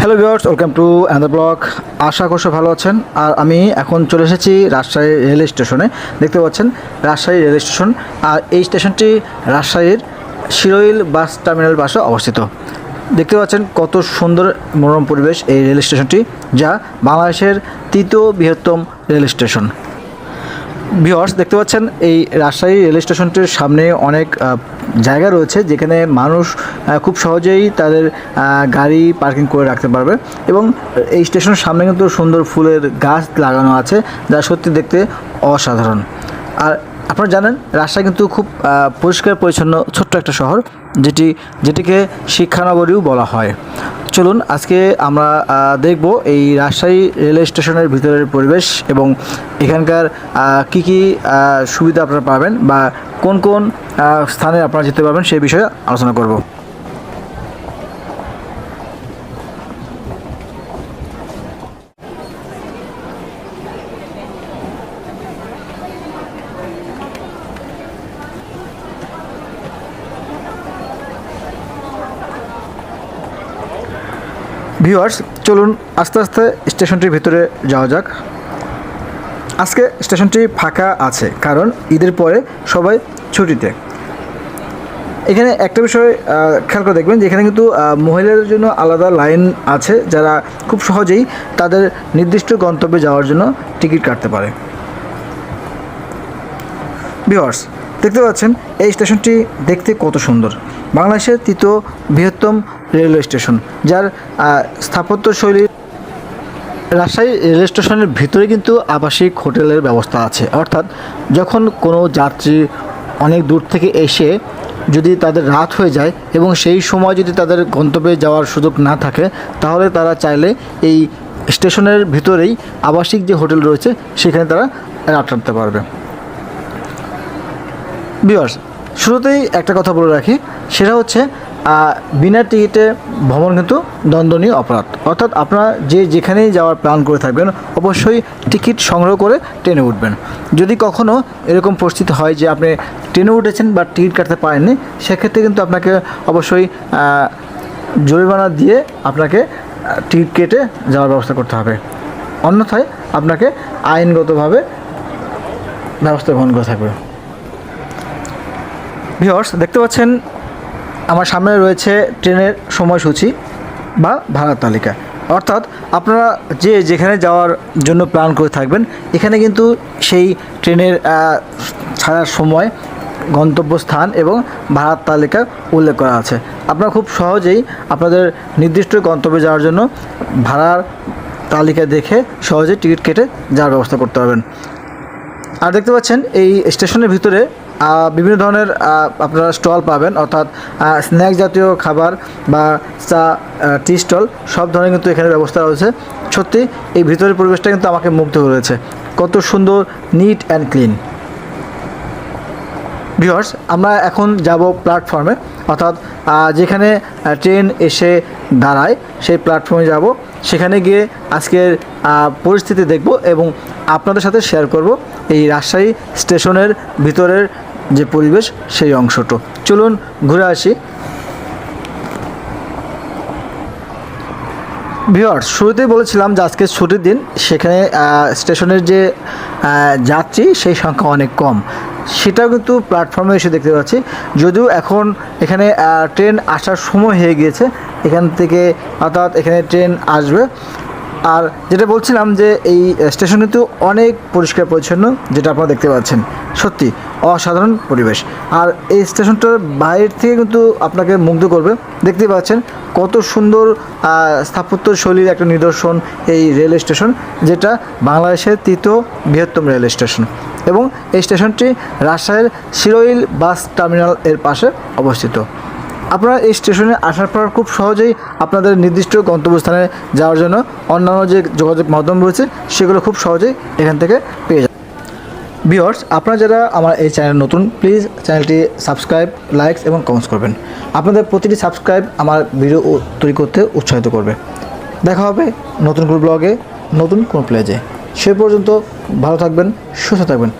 Hello viewers welcome to and block আশা করছ ভালো আছেন। আর আমি এখন চলে এসেছি রাজশাহী রেল স্টেশনে। দেখতে পাচ্ছেন, রাজশাহী রেল স্টেশন। আর এই স্টেশনটি রাজশাহীর শিরোইল বাস টার্মিনাল বাসে অবস্থিত। দেখতে পাচ্ছেন কত সুন্দর মনোরম পরিবেশ এই রেল স্টেশনটি, যা বাংলাদেশের তৃতীয় বৃহত্তম রেল স্টেশন। ভিওর্স দেখতে পাচ্ছেন, এই রাজশাহী রেল স্টেশনটির সামনে অনেক জায়গা রয়েছে যেখানে মানুষ খুব সহজেই তাদের গাড়ি পার্কিং করে রাখতে পারবে এবং এই স্টেশনের সামনে কিন্তু সুন্দর ফুলের গাছ লাগানো আছে যা সত্যি দেখতে অসাধারণ। আর আপনারা জানেন, রাজশাহী কিন্তু খুব পরিষ্কার পরিচ্ছন্ন ছোট্ট একটা শহর যেটি, যেটিকে শিক্ষানগরীও বলা হয়। চলুন, আজকে আমরা দেখব এই রাজশাহী রেল স্টেশনের ভিতরের পরিবেশ এবং এখানকার কি কি সুবিধা আপনারা পাবেন বা কোন কোন স্থানে আপনারা যেতে পারবেন সেই বিষয়ে আলোচনা করব। ভিউয়ার্স, চলুন আস্তে আস্তে স্টেশনটির ভিতরে যাওয়া যাক। আজকে স্টেশনটি ফাঁকা আছে, কারণ ঈদের পরে সবাই ছুটিতে। এখানে একটা বিষয় খেয়াল করে দেখবেন যে এখানে কিন্তু মহিলাদের জন্য আলাদা লাইন আছে যারা খুব সহজেই তাদের নির্দিষ্ট গন্তব্যে যাওয়ার জন্য টিকিট কাটতে পারে। ভিওয়ার্স দেখতে পাচ্ছেন এই স্টেশনটি দেখতে কত সুন্দর। বাংলাদেশের তৃতীয় বৃহত্তম রেলওয়ে স্টেশন, যার স্থাপত্য শৈলী রাজশাহী রেল স্টেশনের ভিতরে কিন্তু আবাসিক হোটেলের ব্যবস্থা আছে। অর্থাৎ যখন কোনো যাত্রী অনেক দূর থেকে এসে যদি তাদের রাত হয়ে যায় এবং সেই সময় যদি তাদের গন্তব্যে যাওয়ার সুযোগ না থাকে, তাহলে তারা চাইলে এই স্টেশনের ভিতরেই আবাসিক যে হোটেল রয়েছে, সেখানে তারা রাত কাটতে পারবে। বিয়ার্স শুরুতেই একটা কথা বলে রাখি, সেটা হচ্ছে বিনা টিকিটে ভ্রমণ কিন্তু দণ্ডনীয় অপরাধ। অর্থাৎ আপনারা যে যেখানেই যাওয়ার প্ল্যান করে থাকবেন, অবশ্যই টিকিট সংগ্রহ করে ট্রেনে উঠবেন। যদি কখনও এরকম পরিস্থিতি হয় যে আপনি ট্রেনে উঠেছেন বা টিকিট কাটতে পারেননি, সেক্ষেত্রে কিন্তু আপনাকে অবশ্যই জরিমানা দিয়ে আপনাকে টিকিট কেটে যাওয়ার ব্যবস্থা করতে হবে। অন্যথায় আপনাকে আইনগতভাবে ব্যবস্থা গ্রহণ করে থাকবে। ভিওর্স দেখতে পাচ্ছেন আমার সামনে রয়েছে ট্রেনের সময়সূচি বা ভাড়ার তালিকা। অর্থাৎ আপনারা যে যেখানে যাওয়ার জন্য প্ল্যান করে থাকবেন, এখানে কিন্তু সেই ট্রেনের ছাড়ার সময় গন্তব্যস্থান এবং ভাড়ার তালিকা উল্লেখ করা আছে। আপনারা খুব সহজেই আপনাদের নির্দিষ্ট গন্তব্যে যাওয়ার জন্য ভাড়ার তালিকা দেখে সহজে টিকিট কেটে যাওয়ার ব্যবস্থা করতে পারবেন। আর দেখতে পাচ্ছেন, এই স্টেশনের ভিতরে বিভিন্ন ধরনের আপনারা স্টল পাবেন, অর্থাৎ স্ন্যাক জাতীয় খাবার বা চা টি স্টল, সব ধরনের কিন্তু এখানে ব্যবস্থা রয়েছে। সত্যি, এই ভিতরের পরিবেশটা কিন্তু আমাকে মুগ্ধ করেছে। কত সুন্দর নিট অ্যান্ড ক্লিন ভিউয়ার্স, আমরা এখন যাব প্ল্যাটফর্মে, অর্থাৎ যেখানে ট্রেন এসে দাঁড়ায়, সেই প্ল্যাটফর্মে যাব। সেখানে গিয়ে আজকের পরিস্থিতি দেখব এবং আপনাদের সাথে শেয়ার করব এই রাজশাহী স্টেশনের ভিতরের যে পরিবেশ সেই অংশটো। চলুন ঘুরে আসি। ভিওয়ার্স শুরুতেই বলেছিলাম যে আজকে ছুটির দিন, সেখানে স্টেশনের যে যাত্রী, সেই সংখ্যা অনেক কম। সেটাও কিন্তু প্ল্যাটফর্মে এসে দেখতে পাচ্ছি। যদিও এখন এখানে ট্রেন আসার সময় হয়ে গিয়েছে, এখান থেকে অর্থাৎ এখানে ট্রেন আসবে। আর যেটা বলছিলাম যে, এই, স্টেশন কিন্তু অনেক পরিষ্কার পরিচ্ছন্ন যেটা আপনারা দেখতে পাচ্ছেন। সত্যি অসাধারণ পরিবেশ। আর এই স্টেশনটার বাইরে থেকে কিন্তু আপনাকে মুগ্ধ করবে। দেখতে পাচ্ছেন কত সুন্দর স্থাপত্য শৈলীর একটা নিদর্শন এই রেল স্টেশন, যেটা বাংলাদেশের তৃতীয় বৃহত্তম রেল স্টেশন। এবং এই স্টেশনটি রাজশাহীর শিরোইল বাস টার্মিনাল এর পাশে অবস্থিত। আপনারা এই স্টেশনে আসার পর খুব সহজেই আপনাদের নির্দিষ্ট গন্তব্যস্থানে যাওয়ার জন্য অন্যান্য যে যোগাযোগ মাধ্যম রয়েছে, সেগুলো খুব সহজেই এখান থেকে পেয়ে যাবেন। ভিওর্স আপনারা যারা আমার এই চ্যানেল নতুন, প্লিজ চ্যানেলটি সাবস্ক্রাইব, লাইকস এবং কমেন্টস করবেন। আপনাদের প্রতিটি সাবস্ক্রাইব আমার ভিডিও তৈরি করতে উৎসাহিত করবে। দেখা হবে নতুন কোনো ব্লগে, নতুন কোনো প্লেজে। সে পর্যন্ত ভালো থাকবেন, সুস্থ থাকবেন।